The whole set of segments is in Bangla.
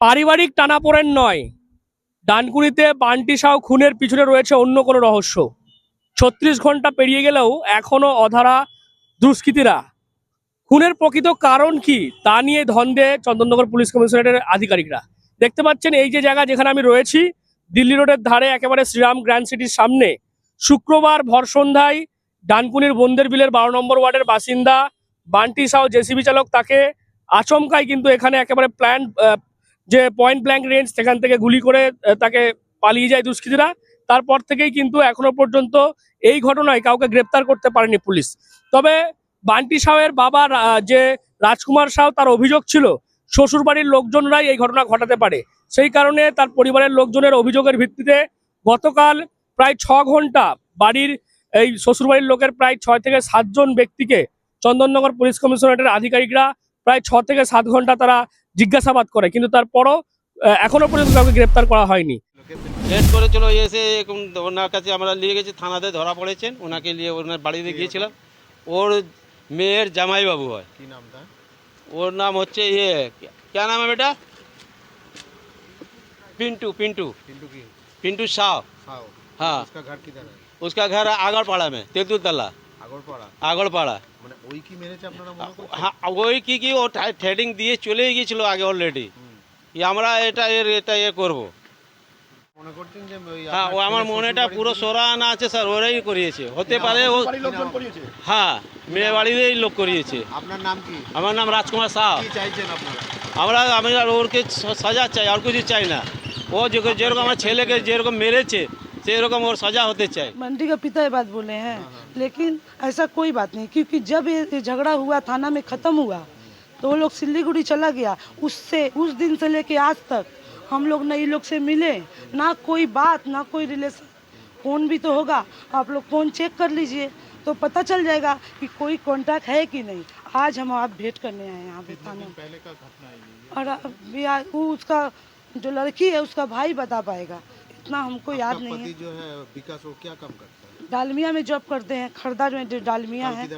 পারিবারিক টানাপোড়েন নয়। ডানকুনিতে বান্টি সাউ খুনের পিছনে রয়েছে অন্য কোনো রহস্য। ছত্রিশ ঘণ্টা পেরিয়ে গেলেও এখনও অধারা দুষ্কৃতীরা। খুনের প্রকৃত কারণ কি তা নিয়ে ধন্দে চন্দননগর পুলিশ কমিশনারেটের আধিকারিকরা। দেখতে পাচ্ছেন এই যে জায়গা যেখানে আমি রয়েছি, দিল্লি রোডের ধারে একেবারে শ্রীরাম গ্র্যান্ড সিটির সামনে। শুক্রবার ভর সন্ধ্যায় ডানকুনির বন্দের বিলের বারো নম্বর ওয়ার্ডের বাসিন্দা বান্টি সাউ জেসিবি চালক তাকে আচমকাই কিন্তু এখানে একেবারে প্ল্যান যে পয়েন্ট ব্ল্যাঙ্ক রেঞ্জ সেখান থেকে গুলি করে তাকে পালিয়ে যায় দুষ্কৃতীরা। তারপর থেকেই কিন্তু এখনও পর্যন্ত এই ঘটনায় কাউকে গ্রেপ্তার করতে পারেনি পুলিশ। তবে বান্টি সাহের বাবা যে রাজকুমার সাউ তার অভিযোগ ছিল, শ্বশুরবাড়ির লোকজনরাই এই ঘটনা ঘটাতে পারে। সেই কারণে তার পরিবারের লোকজনের অভিযোগের ভিত্তিতে গতকাল প্রায় ছ ঘণ্টা বাড়ির এই শ্বশুরবাড়ির লোকের প্রায় ছয় থেকে সাতজন ব্যক্তিকে চন্দননগর পুলিশ কমিশনারেটের আধিকারিকরা প্রায় ছ থেকে সাত ঘণ্টা তারা জিজ্ঞাসাবাদ করে কিন্তু তারপরও আহ, এখনো পর্যন্ত কাউকে গ্রেপ্তার করা হয়নি লেট করে চলো এসে এরকম ওনার কাছে আমরা নিয়ে গেছি থানাতে ধরা পড়েছেন ওনাকে নিয়ে ওনার বাড়িতে গিয়েছিলাম ওর মেয়ের জামাইবাবু হয় কি नाम था ওর নাম হচ্ছে ইয়ে क्या नाम है बेटा पिंटू पिंटू पिंटू की पिंटू शाह साओ हाँ उसका घर किधर है उसका घर आगरपाड़ा में तेतुलतला আগরপাড়া আগরপাড়া? মানে ওই কি মেরেছে আপনারা হ্যাঁ ওই কি কি ও থ্রেডিং দিয়ে চলে গিয়েছিল আগে অলরেডি আমরা এটা এর এটা এ করব। মনে করছেন যে ওই হ্যাঁ ও আমার মনেটা পুরো আছে স্যার ওরাই করিয়েছে। হতে পারে ও হ্যাঁ মেয়ে বাড়িতেই লোক করিয়েছে। আপনার নাম কি? আমার নাম রাজকুমার শাহ কি চাইছেন আপনারা? আমরা আমি আর ওরকে সাজা চাই আর কিছু চাই না। ও যে- যেরকম আমার ছেলেকে যেরকম মেরেছে সেরকম ওর সাজা হতে চাই मंडी का पिता ये बात बोले हैं लेकिन ऐसा कोई बात नहीं क्योंकि जब ये ये झगड़ा हुआ थाना में ख़त्म हुआ तो वो लोग सिल्लीगुड़ी चला गया उससे उस दिन से लेके आज तक हम लोग न ये लोग से मिले ना कोई बात ना कोई रिलेशन फ़ोन भी तो होगा आप लोग फ़ोन चेक कर लीजिए तो पता चल जाएगा कि कोई कांटेक्ट है कि नहीं आज हम आप भेंट करने आए हैं यहाँ पे थाने में पहले का घटना है ये और अभी आज वो उसका जो लड़की है उसका भाई बता पाएगा इतना हमको याद नहीं है। जो है विकास वो क्या काम करता है? डालमिया में जॉब करते हैं खरदा में डालमिया है।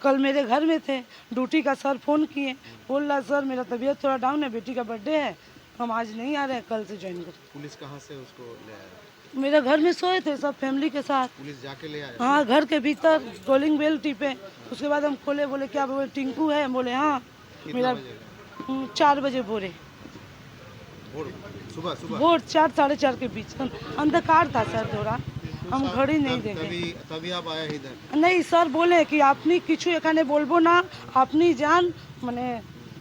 कल मेरे घर में थे। ड्यूटी का सर फ़ोन किए। बोल रहा सर मेरा तबीयत थोड़ा डाउन है बेटी का बर्थडे है। हम आज नहीं आ रहे हैं कल से ज्वाइन कर। पुलिस कहाँ से उसको ले आया? मेरे घर में सोए थे सब फैमिली के साथ। पुलिस जाके ले आया? हाँ घर के भीतर कॉलिंग बेल टिपे उसके बाद हम खोले बोले क्या बोले टिंकू है? बोले हाँ मेरा बजे? हम्म, चार बजे भोर? सुबह सुबह भोर चार साढ़े चार के बीच अंधकार था सर थोड़ा हम घड़ी नहीं तब- देखे तभी तभी आप आया इधर नहीं স্যার বলে কি আপনি কিছু এখানে বলবো না আপনি যান মানে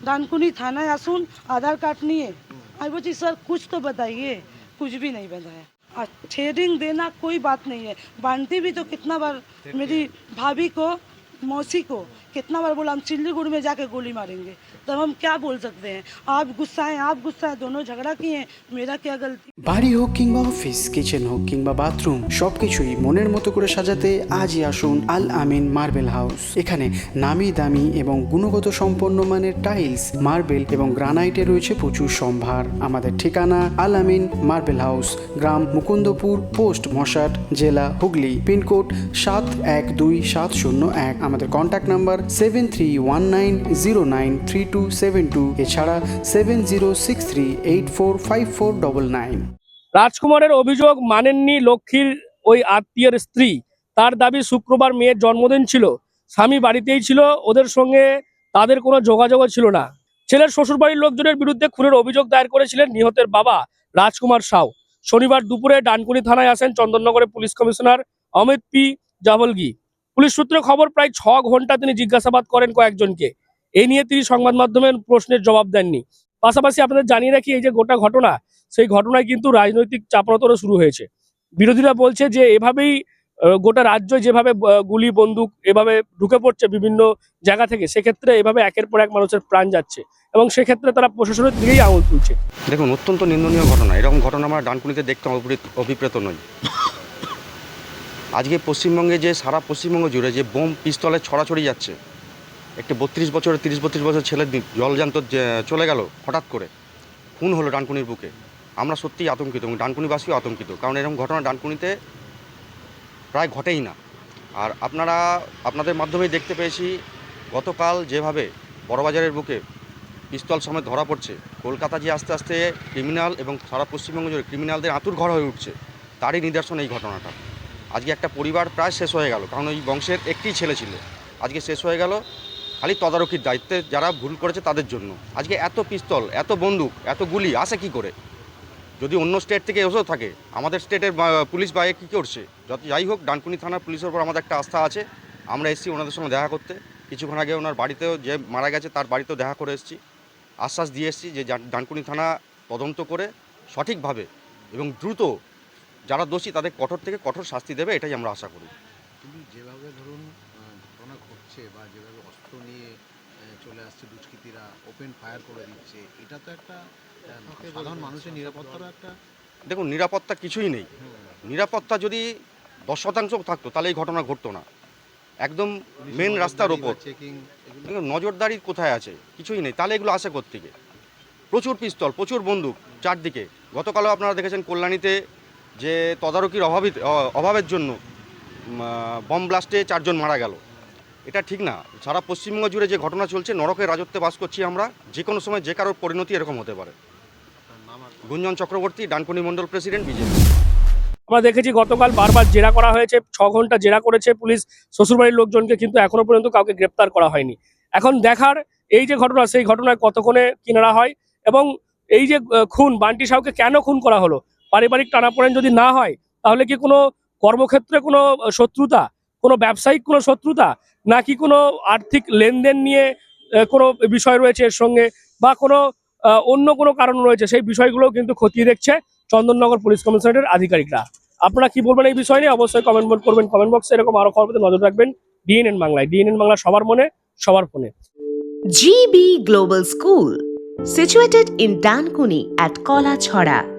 ডানকুনি থানায় আসুন আধার कार्ड নিয়ে আমি বলছি স্যার कुछ तो बताइए कुछ भी नहीं बताया और थ्रेडिंग देना कोई बात नहीं है बांटी भी तो कितना बार मेरी भाभी को मौसी को कितना बार बोला हम चिल्लीगुड़ में जाके गोली मारेंगे तब हम क्या बोल सकते हैं आप गुस्सा हैं आप गुस्सा हैं दोनों झगड़ा किए हैं मेरा क्या गलती বাড়ি হোক কিংবা অফিস কিচেন হোক কিংবা বাথরুম সবকিছুই মনের মতো করে সাজাতে আজই আসুন আল আমিন মার্বেল হাউস এখানে নামি দামি এবং গুণগত সম্পন্ন মানের টাইলস মার্বেল এবং গ্রানাইটে রয়েছে প্রচুর সম্ভার আমাদের ঠিকানা আল আমিন মার্বেল হাউস গ্রাম মুকুন্দপুর পোস্ট মশাট জেলা হুগলি পিনকোড সাত এক দুই সাত শূন্য এক আমাদের contact number seven three one nine zero nine three two seven two এছাড়া seven zero six three eight four five four double nine রাজকুমারের অভিযোগ মানেননি লক্ষ্মীর ওই আত্মীয়ের স্ত্রী। তার দাবি শুক্রবার মেয়ের জন্মদিন ছিল। স্বামী বাড়িতেই ছিল, ওদের সঙ্গে তাদের কোনো যোগাযোগও ছিল না। ছেলের শ্বশুরবাড়ির লোকজনের বিরুদ্ধে খুনের অভিযোগ দায়ের করেছিলেন নিহতের বাবা রাজকুমার সাউ। শনিবার দুপুরে ডানকুনি থানায় আসেন চন্দননগরের police commissioner Amit P Javalgi. Police সূত্রে খবর, প্রায় ছ ঘণ্টা তিনি জিজ্ঞাসাবাদ করেন কয়েকজনকে। এই নিয়ে তিনি সংবাদ মাধ্যমের প্রশ্নের জবাব দেননি। পাশাপাশি আপনাদের জানিয়ে রাখি, এই যে গোটা ঘটনা, সেই ঘটনায় কিন্তু রাজনৈতিক চাপরতরও শুরু হয়েছে। বিরোধীরা বলছে যে, এভাবেই গোটা রাজ্য যেভাবে গুলি, বন্দুক এভাবে ঢুকে পড়ছে বিভিন্ন জায়গা থেকে, সেক্ষেত্রে এভাবে একের পর এক মানুষের প্রাণ যাচ্ছে এবং সেক্ষেত্রে তারা প্রশাসনের দিকেই আঙুল তুলছে। দেখুন, অত্যন্ত নিন্দনীয় ঘটনা। এরকম ঘটনা আমরা ডানকুনিতে দেখতে অভিপ্রেত- নই। আজকে পশ্চিমবঙ্গে যে, সারা পশ্চিমবঙ্গ জুড়ে যে বোম পিস্তলে ছড়াছড়ি যাচ্ছে, একটি বত্রিশ বছরের, তিরিশ বত্রিশ বছর ছেলে জলজান্ত চলে গেল হঠাৎ করে, খুন হলো ডানকুনির বুকে। আমরা সত্যিই আতঙ্কিত এবং ডানকুনিবাসীও আতঙ্কিত, কারণ এরকম ঘটনা ডানকুনিতে প্রায় ঘটেই না। আর আপনারা, আপনাদের মাধ্যমেই দেখতে পেয়েছি, গতকাল যেভাবে বড়বাজারের বুকে পিস্তল সমেত ধরা পড়ছে, কলকাতা যে আস্তে আস্তে ক্রিমিনাল এবং সারা পশ্চিমবঙ্গ জুড়ে ক্রিমিনালদের আঁতুর ঘর হয়ে উঠছে, তারই নিদর্শন এই ঘটনাটা। আজকে একটা পরিবার প্রায় শেষ হয়ে গেল, কারণ ওই বংশের একটি ছেলে ছিল। আজকে শেষ হয়ে গেল, খালি তদারকির দায়িত্বে যারা ভুল করেছে তাদের জন্য। আজকে এত পিস্তল, এত বন্দুক, এত গুলি, আসে কি করে? যদি অন্য স্টেট থেকে এসেও থাকে, আমাদের স্টেটের পুলিশ বাইরে কী করছে? যত যাই হোক, ডানকুনি থানার পুলিশের উপর আমাদের একটা আস্থা আছে। আমরা এসেছি ওনাদের সঙ্গে দেখা করতে। কিছুক্ষণ আগে ওনার বাড়িতেও যে মারা গেছে, তার বাড়িতেও দেখা করে এসেছি। আশ্বাস দিয়ে এসেছি যে ডানকুনি থানা তদন্ত করে সঠিকভাবে এবং দ্রুত যারা দোষী তাদের কঠোর থেকে কঠোর শাস্তি দেবে এটাই আমরা আশা করি। কিন্তু যেভাবে ধরুন ঘটনা ঘটছে বা যেভাবে অস্ত্র নিয়ে চলে আসছে দুষ্কৃতীরা ওপেন ফায়ার করে দিচ্ছে এটা তো একটা সাধারণ মানুষের নিরাপত্তারও একটা দেখুন নিরাপত্তা কিছুই নেই। নিরাপত্তা যদি দশ শতাংশ থাকতো তাহলে এই ঘটনা ঘটতো না। একদম মেন রাস্তার ওপর। নজরদারি কোথায় আছে? কিছুই নেই। তাহলে এগুলো আসে থেকে প্রচুর পিস্তল প্রচুর বন্দুক চারদিকে। গতকালও আপনারা দেখেছেন কল্যাণীতে যে তদারকির অভাবিত অভাবের জন্য বম ব্লাস্টে চারজন মারা গেল। এটা ঠিক না। সারা পশ্চিমবঙ্গ জুড়ে যে ঘটনা চলছে নরকের রাজত্বে বাস করছি আমরা, যে কোনো সময় যে কারোর পরিণতি এরকম হতে পারে। Gunjan Chakraborty, Dankuni mandal president, BJP. আমরা দেখেছি গতকাল বারবার জেরা করা হয়েছে, ছ ঘণ্টা জেরা করেছে পুলিশ, শ্বশুরবাড়ির লোকজনকে কিন্তু এখনও পর্যন্ত কাউকে গ্রেপ্তার করা হয়নি। এখন দেখার এই যে ঘটনা, সেই ঘটনায় কতক্ষণে কিনারা হয় এবং এই যে খুন, বান্টি সাউকে কেন খুন করা হলো? পারিবারিক টানাপোড়েন যদি না হয়, তাহলে কি কোনো কর্মক্ষেত্রে কোনো শত্রুতা? কোনো ব্যবসায়িক কোনো শত্রুতা? নাকি কোনো আর্থিক লেনদেন নিয়ে কোনো বিষয় রয়েছে এর সঙ্গে? বা কোনো অন্য কোনো কারণ রয়েছে? সেই বিষয়গুলোও কিন্তু খতিয়ে দেখছে চন্দননগর পুলিশ কমিশনারের আধিকারিকরা। আপনারা কি বলবেন এই বিষয় নিয়ে? অবশ্যই কমেন্ট বোর্ড করবেন কমেন্ট বক্সে এরকম আরও খবর নজর রাখবেন ডিএনএন বাংলায়। ডিএনএন বাংলা সবার মনে, সবার ফোনে। GB global school situated in Dankuni at Kola.